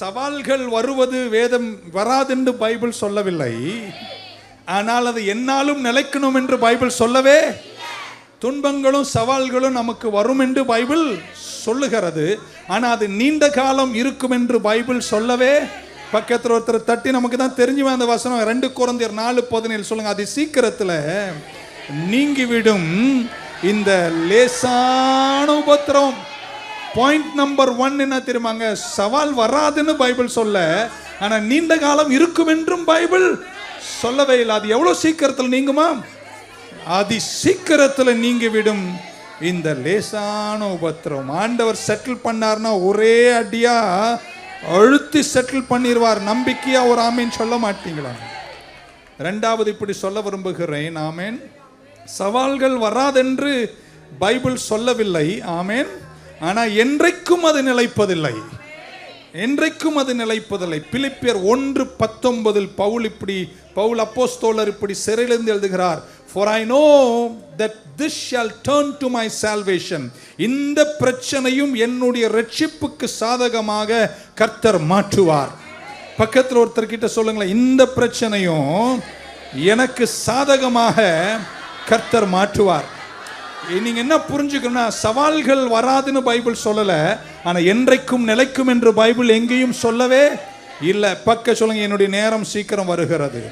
சவால்கள் வருவது வேதம் வராதென்று பைபிள் சொல்லவில்லை. ஆனால் அது என்னாலும் நிலைக்கணும் என்று பைபிள் சொல்லவே துன்பங்களும் சவால்களும் நமக்கு வரும் என்று பைபிள் சொல்லுகிறது. ஆனால் அது நீண்ட காலம் இருக்கும் என்று பைபிள் சொல்லவே பக்கத்தில் ஒருத்தர் தட்டி நமக்கு தான் தெரிஞ்சுவேன் அந்த வசனம். ரெண்டு குழந்தையர் நாலு பதினேழு சொல்லுங்க. அது சீக்கிரத்தில் நீங்கிவிடும். இந்த லேசான உபத்திரம் பாயிண்ட் நம்பர் ஒன் என்ன தெரியுமாங்க? சவால் வராதுன்னு பைபிள் சொல்ல ஆனால் நீண்ட காலம் இருக்கும் என்றும் பைபிள் சொல்லவே இல்லை. அது எவ்வளோ சீக்கிரத்தில் நீங்குமா? அதி சீக்கிரத்தில் நீங்கிவிடும். இந்த லேசான உபத்திரம். ஆண்டவர் செட்டில் பண்ணார்னா ஒரே அடியா அழுத்தி செட்டில் பண்ணிடுவார் நம்பிக்கையா ஒரு ஆமீன் சொல்ல மாட்டீங்களா? ரெண்டாவது இப்படி சொல்ல விரும்புகிறேன். ஆமேன். சவால்கள் வராதென்று பைபிள் சொல்லவில்லை. ஆமேன். ஆனால் என்றைக்கும் அது நிலைப்பதில்லை. என்றைக்கும் அது நிலைப்பதில்லை. பிலிப்பியர் ஒன்று பத்தொன்பதில் பவுல் இப்படி பவுல் அப்போஸ்தோலர் இப்படி சிறையிலிருந்து எழுதுகிறார் for I know that this shall turn to my salvation இந்த பிரச்சனையும் என்னுடைய ரட்சிப்புக்கு சாதகமாக கர்த்தர் மாற்றுவார். பக்கத்தில் ஒருத்தர் கிட்ட சொல்லுங்களேன் இந்த பிரச்சனையும் எனக்கு சாதகமாக கர்த்தர் மாற்றுவார். நீங்க என்ன புரிஞ்சுக்கணும்னா சவால்கள் வராதுன்னு பைபிள் சொல்லல ஆனா என்றைக்கும் நிலைக்கும் என்று பைபிள் எங்கேயும் சொல்லவே இல்லை. பக்க சொல்லுங்க என்னுடைய நேரம் சீக்கிரம் வருகிறது.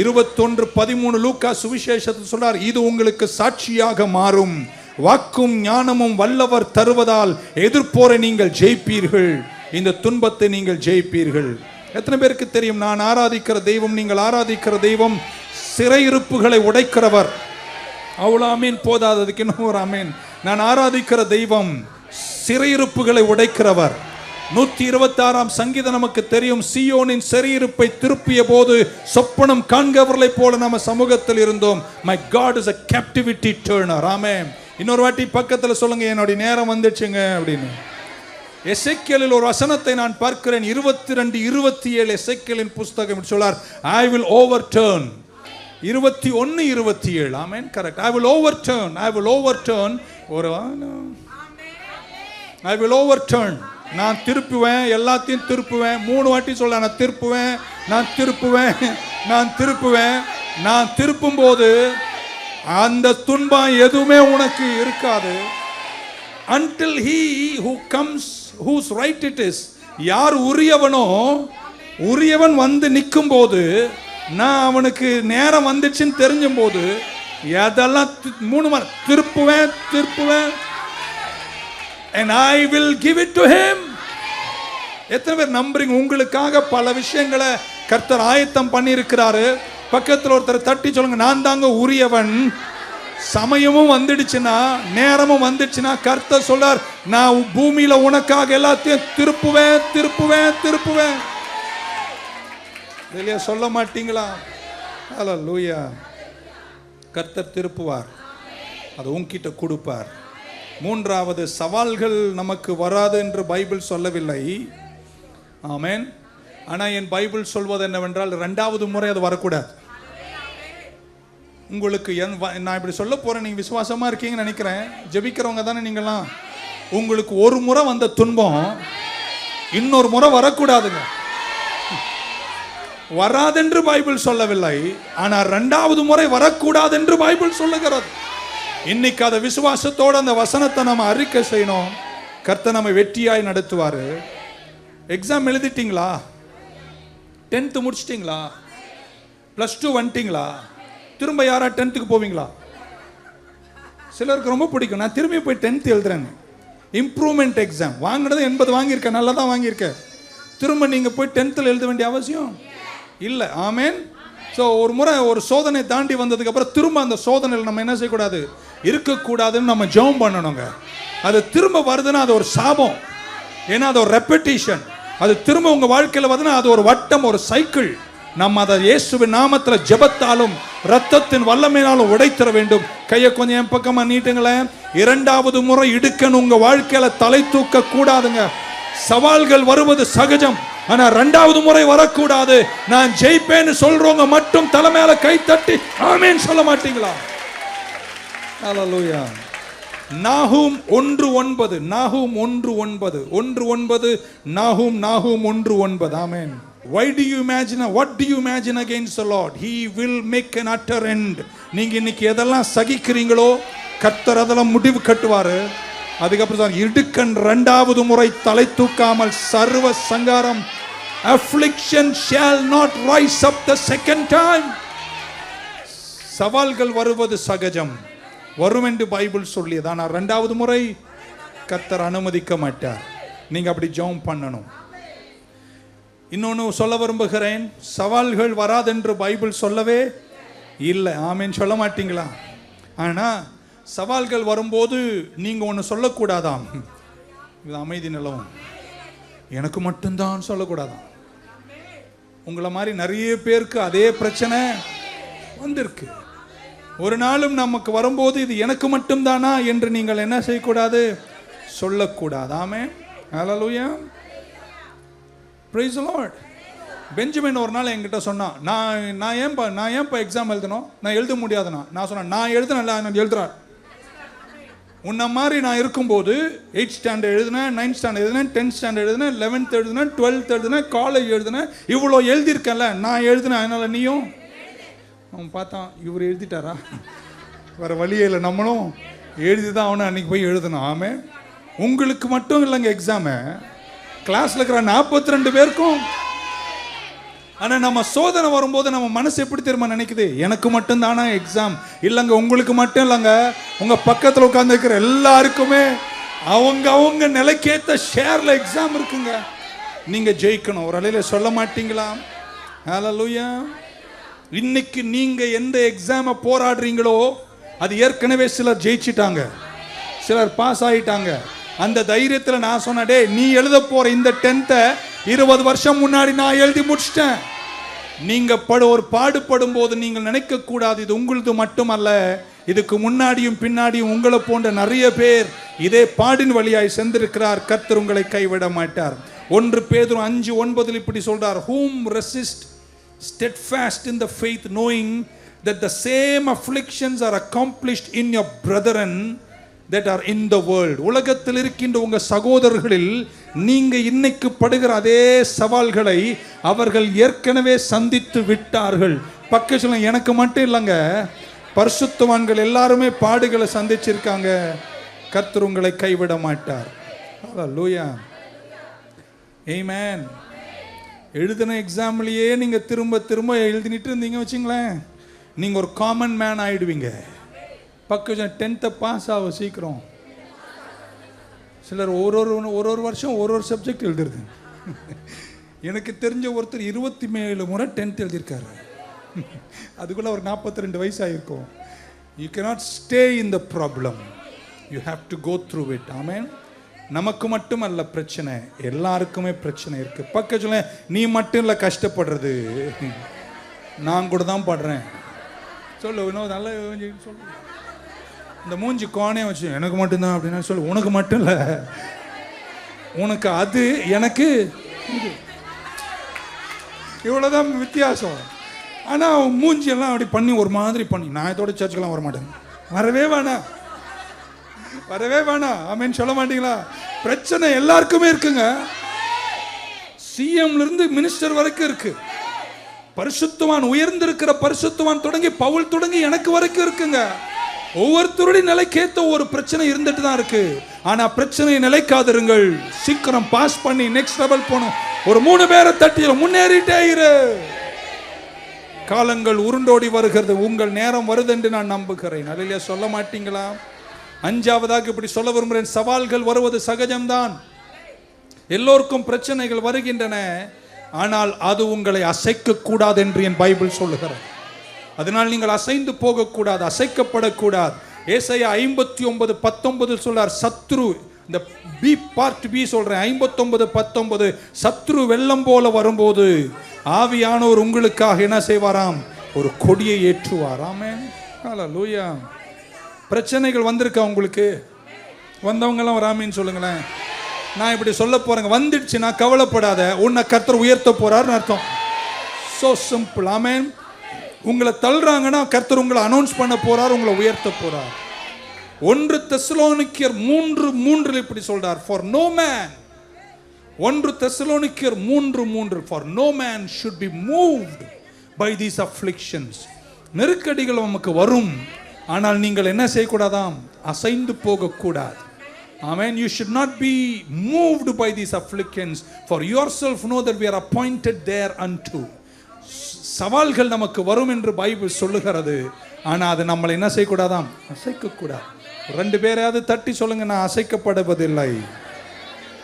இருபத்தொன்று பதிமூணு லூக்கா சுவிசேஷத்தில் சொல்றார் இது உங்களுக்கு சாட்சியாக மாறும். வாக்கும் ஞானமும் வல்லவர் தருவதால் எதிர்ப்போரை நீங்கள் ஜெயிப்பீர்கள். இந்த துன்பத்தை நீங்கள் ஜெயிப்பீர்கள். எத்தனை பேருக்கு தெரியும் நான் ஆராதிக்கிற தெய்வம் நீங்கள் ஆராதிக்கிற தெய்வம் சிறையிருப்புகளை உடைக்கிறவர். அவ்வளோ அமீன் போதாது அதுக்கு இன்னும் ஒரு அமீன் நான் ஆராதிக்கிற தெய்வம் சிறையிருப்புகளை உடைக்கிறவர். நூத்தி இருபத்தி ஆறாம் சங்கீதம் நமக்கு தெரியும் சியோனின் சிறையிருப்பை திருப்பிய போது சொப்பனம் காண்கவர்களை போல நம்ம சமூகத்தில் இருந்தோம். My God is a captivity turner ஆமே இன்னொரு வாட்டி பக்கத்தில் சொல்லுங்க என்னுடைய நேரம் வந்துச்சுங்க அப்படின்னு. எசைக்கேலில் ஒரு வசனத்தை நான் பார்க்கிறேன். இருபத்தி ரெண்டு இருபத்தி ஏழு எசைக்கேலின் புஸ்தகம் சொல்லார் ஐ வில் ஓவர் டேர்ன் இருபத்தி ஒன்று இருபத்தி ஏழு. ஆமேன் correct I will overturn I will overturn ஒரு ஐ வில் ஓவர் டேர்ன் நான் திருப்புவேன் எல்லாத்தையும் திருப்புவேன். மூணு வாட்டி சொல்ல நான் திருப்புவேன் நான் திருப்புவேன் நான் திருப்புவேன். நான் திருப்பும் போது அந்த துன்பம் எதுவுமே உனக்கு இருக்காது. Until he who comes whose right it is யார் உரியவனோ உரியவன் வந்து நிற்கும் போது நான் அவனுக்கு நேரம் வந்துச்சுன்னு தெரிஞ்சும் போது எதெல்லாம் தி- மூணு மணி திருப்புவேன் திருப்புவேன். And I will give it to him எத்தனை பேர் நம்புறீங்க? உங்களுக்காக பல விஷயங்களை கர்த்தர் ஆயத்தம் பண்ணியிருக்கிறாரு. பக்கத்தில் ஒருத்தர் தட்டி சொல்லுங்க நான் தாங்க உரியவன். சமயமும் வந்துடுச்சுன்னா நேரமும் வந்துடுச்சுன்னா கர்த்தர் சொல்றார் நான் பூமியில உனக்காக எல்லாத்தையும் திருப்புவேன் திருப்புவேன் திருப்புவேன். வெளியே சொல்ல மாட்டீங்களா? ஹலோ லூயா கர்த்தர் திருப்புவார். அதை உங்ககிட்ட கொடுப்பார். மூன்றாவது சவால்கள் நமக்கு வராது என்று பைபிள் சொல்லவில்லை. ஆமேன். ஆனால் என் பைபிள் சொல்வது என்னவென்றால் ரெண்டாவது முறை அது வரக்கூடாது. உங்களுக்கு என் வ- நான் இப்படி சொல்ல போகிறேன் நீங்கள் விசுவாசமாக இருக்கீங்கன்னு நினைக்கிறேன். ஜெபிக்கிறவங்க தானே நீங்களாம் உங்களுக்கு ஒரு முறை வந்த துன்பம் இன்னொரு முறை வரக்கூடாதுங்க. வராதென்று பைபிள் சொல்லவில்லை ஆனால் ரெண்டாவது முறை வரக்கூடாது என்று பைபிள் சொல்லுகிறது. இன்னைக்கு அதை விசுவாசத்தோட அந்த வசனத்தை நம்ம அறிக்கை செய்யணும். கர்த்தர் நம்ம வெற்றியாய் நடத்துவார். எக்ஸாம் எழுதிட்டீங்களா? டென்த்து முடிச்சிட்டிங்களா? ப்ளஸ் டூ வந்துட்டீங்களா? திரும்ப யாரா டென்த்துக்கு போவீங்களா? சிலருக்கு ரொம்ப பிடிக்கும். நான் திரும்பி போய் டென்த் எழுதுறேன். இம்ப்ரூவ்மெண்ட் எக்ஸாம் வாங்கினது எண்பது வாங்கியிருக்கேன். நல்லா தான் வாங்கியிருக்கேன். திரும்ப நீங்கள் போய் டென்த்தில் எழுத வேண்டிய அவசியம்? இல்லை. ஆமேன். ஸோ ஒரு முறை ஒரு சோதனை தாண்டி வந்ததுக்கப்புறம் திரும்ப அந்த சோதனையில் நம்ம என்ன செய்யக்கூடாது? இருக்கக்கூடாதுன்னு நம்ம ஜெபம் பண்ணணுங்க. அது திரும்ப வருதுன்னா அது ஒரு சாபம். ஏன்னா அது ஒரு ரெப்படிஷன் அது திரும்ப உங்கள் வாழ்க்கையில் வருதுன்னா அது ஒரு வட்டம் ஒரு சைக்கிள் நம்ம அதை இயேசுவின் நாமத்தில் ஜெபத்தாலும் ரத்தத்தின் வல்லமையினாலும் உடைத்தர வேண்டும். கையை கொஞ்சம் என் பக்கமாக நீட்டுங்களேன். இரண்டாவது முறை இடுக்கணும் உங்கள் வாழ்க்கையில் தலை தூக்க கூடாதுங்க சவால்கள் வருவது சகஜம். ஆனா ரெண்டாவது முறை வரக்கூடாது. நான் ஜெயிப்பேன்னு சொல்றவங்க மட்டும் தலை கை தட்டி ஆமேன்னு சொல்ல மாட்டீங்களா? ஹalleluya. நாகும் ஒன்று ஒன்பது நாகும் ஒன்று ஒன்பது ஒன்று ஒன்பது நாகும் நாகும் ஒன்று ஒன்பது. ஆமேன். Why do you imagine what do you imagine against the lord? He will make an utter end. நீங்க இன்னைக்கு எதெல்லாம் சகிக்கிறீங்களோ கர்த்தர் அதெல்லாம் முடிவு கட்டுவாரு. அதுக்கப்புறம் தான் இடுக்கண் ரெண்டாவது முறை தலை தூக்காமல் சர்வ சங்காரம் affliction shall not rise up the second time சவால்கள் வருவது சகஜம். வரும் என்று பைபிள் சொல்லியது. ஆனால் ரெண்டாவது முறை கத்தர் அனுமதிக்க மாட்டார். நீங்கள் அப்படி ஜோம் பண்ணணும். இன்னொன்று சொல்ல விரும்புகிறேன். சவால்கள் வராதென்று பைபிள் சொல்லவே இல்லை. ஆமேன்னு சொல்ல மாட்டீங்களா? ஆனால் சவால்கள் வரும்போது நீங்கள் ஒன்று சொல்லக்கூடாதாம்? இது அமைதி நிலவும். எனக்கு மட்டும்தான் சொல்லக்கூடாதாம். உங்களை மாதிரி நிறைய பேருக்கு அதே பிரச்சனை வந்திருக்கு. ஒரு நாளும் நமக்கு வரும்போது இது எனக்கு மட்டும்தானா என்று நீங்கள் என்ன செய்யக்கூடாது? சொல்லக்கூடாது ஆமே ப்ரைஸ் praise the பெஞ்சமின் ஒரு நாள் என்கிட்ட சொன்னான் நான் நான் ஏன்பா நான் ஏன்பா எக்ஸாம் எழுதணும்? நான் எழுத முடியாதுண்ணா. நான் சொன்னேன் நான் எழுதுனேன்ல நான் உன்ன மாதிரி நான் இருக்கும்போது எயிட் ஸ்டாண்டர்ட் எழுதினேன் நைன்த் ஸ்டாண்டர்ட் எழுதினேன் டென்த் ஸ்டாண்டர்ட் எழுதினேன் லெவன்த் எழுதினேன் டுவெல்த் எழுதினேன் காலேஜ் எழுதினேன். இவ்வளோ எழுதியிருக்கேன்ல நான் எழுதினேன் அதனால் நீயும்? அவன் பார்த்தான் இவர் எழுதிட்டாரா? வேற வழியே இல்லை நம்மளும் எழுதி தான் அவனை அன்னைக்கு போய் எழுதணும். ஆமே உங்களுக்கு மட்டும் இல்லைங்க எக்ஸாமு கிளாஸில் இருக்கிற நாற்பத்தி ரெண்டு பேருக்கும் ஆனால் நம்ம சோதனை வரும்போது நம்ம மனசு எப்படி தெரியுமா நினைக்குது? எனக்கு மட்டும்தானா எக்ஸாம் இல்லைங்க உங்களுக்கு மட்டும் இல்லைங்க. உங்கள் பக்கத்தில் உட்காந்துருக்கிற எல்லாருக்குமே அவங்க அவங்க நிலைக்கேற்ற ஷேரில் எக்ஸாம் இருக்குங்க. நீங்கள் ஜெயிக்கணும். ஒரு அலையில் சொல்ல மாட்டீங்களா? ஹலலூயா இன்னைக்கு நீங்கள் எந்த எக்ஸாமை போராடுறீங்களோ அது ஏற்கனவே சிலர் ஜெயிச்சிட்டாங்க. சிலர் பாஸ் ஆகிட்டாங்க அந்த தைரியத்தில் நான் சொன்னேன் டே நீ எழுத போகிற இந்த டென்த்தை இருபது வருஷம் முன்னாடி நான் எழுதி முடிச்சிட்டேன். நீங்க படு ஒரு பாடுபடும் போது நீங்கள் நினைக்க கூடாது இது உங்களது மட்டுமல்ல. இதுக்கு முன்னாடியும் பின்னாடியும் உங்களை போன்ற நிறைய பேர் இதே பாடின் வழியாய் சென்றிருக்கிறார். கர்த்தர் உங்களை கைவிட மாட்டார். ஒன்று பேதும் அஞ்சு ஒன்பதில் இப்படி சொல்றார் whom resist steadfast in the faith, knowing that the same afflictions are accomplished in your brethren that are in the world உலகத்தில் இருக்கின்ற உங்கள் சகோதரர்களில் நீங்கள் இன்னைக்கு படுகிற அதே சவால்களை அவர்கள் ஏற்கனவே சந்தித்து விட்டார்கள். பக்க எனக்கு மட்டும் இல்லைங்க. பரிசுத்தவான்கள் எல்லாருமே பாடுகளை சந்திச்சிருக்காங்க. கர்த்தர் உங்களை கைவிட மாட்டார். லூயா ஏமேன் எழுதின எக்ஸாம்லேயே நீங்கள் திரும்ப திரும்ப எழுதினிட்டு இருந்தீங்க வச்சுங்களேன். நீங்கள் ஒரு காமன் மேன் ஆயிடுவீங்க. பக்கம் டென்த்தை பாஸ் ஆகும் சீக்கிரம். சிலர் ஒரு ஒரு ஒரு ஒரு வருஷம் ஒரு ஒரு சப்ஜெக்ட் எழுதுறது. எனக்கு தெரிஞ்ச ஒருத்தர் இருபத்தி ஏழு முறை டென்த் எழுதியிருக்காரு. அதுக்குள்ள ஒரு நாற்பத்தி ரெண்டு வயசாகிருக்கும் you cannot stay in the problem you have to go through it ஆமேன் நமக்கு மட்டும் அல்ல பிரச்சனை. எல்லாருக்குமே பிரச்சனை இருக்கு. பக்க சொல்ல நீ மட்டும் இல்லை கஷ்டப்படுறது. நான் கூட தான் படுறேன். சொல்லு இன்னும் நல்ல சொல்லு. இந்த மூஞ்சி கோணே வச்சு எனக்கு மட்டும்தான் அப்படின்னா சொல்லு உனக்கு மட்டும் இல்லை. உனக்கு அது எனக்கு இவ்வளோதான் வித்தியாசம். ஆனால் மூஞ்சியெல்லாம் அப்படி பண்ணி ஒரு மாதிரி பண்ணி நான் இதோட சர்ச்சுக்கெல்லாம் வர மாட்டேன் வரவே வேணாம். வரவே வேணாம். ஆமேன்னு சொல்ல மாட்டீங்களா? பிரச்சனை எல்லாருக்குமே இருக்குங்க. சிஎம்ல இருந்து மினிஸ்டர் வரைக்கும் இருக்கு. பரிசுத்துவான் உயர்ந்திருக்கிற பரிசுத்துவான் தொடங்கி பவுல் தொடங்கி எனக்கு வரைக்கும் இருக்குங்க. ஒவ்வொருத்தருடைய நிலைக்கேத்த ஒரு பிரச்சனை இருந்துட்டு தான் இருக்கு. ஆனா பிரச்சனையை நிலைக்காதிருங்கள். சீக்கிரம் பாஸ் பண்ணி நெக்ஸ்ட் லெவல் போகணும். ஒரு மூணு பேரை தட்டி முன்னேறிட்டே இரு. காலங்கள் உருண்டோடி வருகிறது. உங்கள் நேரம் வருது என்று நான் நம்புகிறேன். அதிலே சொல்ல மாட்டீங்களா? அஞ்சாவதாக இப்படி சொல்ல விரும்புகிறேன். சவால்கள் வருவது சகஜம்தான். எல்லோருக்கும் பிரச்சனைகள் வருகின்றன. ஆனால் அது உங்களை அசைக்க கூடாது என்று என் பைபிள் சொல்லுகிறேன் அதனால் நீங்கள் அசைந்து போகக்கூடாது அசைக்கப்படக்கூடாது. ஏசையா ஐம்பத்தி ஒன்பது பத்தொன்பது சொல்றார் சத்ரு இந்த பி பார்ட் பி சொல்றேன் ஐம்பத்தொன்பது பத்தொன்பது சத்ரு வெள்ளம் போல வரும்போது ஆவியானவர் உங்களுக்காக என்ன செய்வாராம்? ஒரு கொடியை ஏற்றுவாராமே லூயா பிரச்சனைகள் வந்திருக்கா உங்களுக்கு? வந்தவங்கெல்லாம் வராமின்னு சொல்லுங்களேன். நான் இப்படி சொல்ல போறேங்க. வந்துடுச்சுன்னா கவலைப்படாத. உன்னை கர்த்தர் உயர்த்த போறாருன்னு அர்த்தம். ஸோ சிம்பிள் ஆமேன். உங்களை தள்ளுறாங்கன்னா கர்த்தர் உங்களை அனௌன்ஸ் பண்ண போறார் உங்களை உயர்த்த போறார். ஒன்று தெசலோனிக்கியர் மூன்று மூன்றில் இப்படி சொல்றார் ஃபார் நோ மேன் ஒன்று தெசலோனிக்கியர் மூன்று மூன்று for no man should be moved by these afflictions நெருக்கடிகள் நமக்கு வரும் ஆனால் நீங்கள் என்ன செய்யக்கூடாதாம்? அசைந்து போகக்கூடாது. Amen. You should not be moved by these afflictions, for yourself know that we are appointed there unto. சவால்கள் நமக்கு வரும் என்று பைபிள் சொல்லுகிறது. ஆனால் அது நம்மளை என்ன செய்யக்கூடாதாம்? அசைக்கக்கூடாது. ரெண்டு பேரையாவது தட்டி சொல்லுங்க நான் அசைக்கப்படுவதில்லை.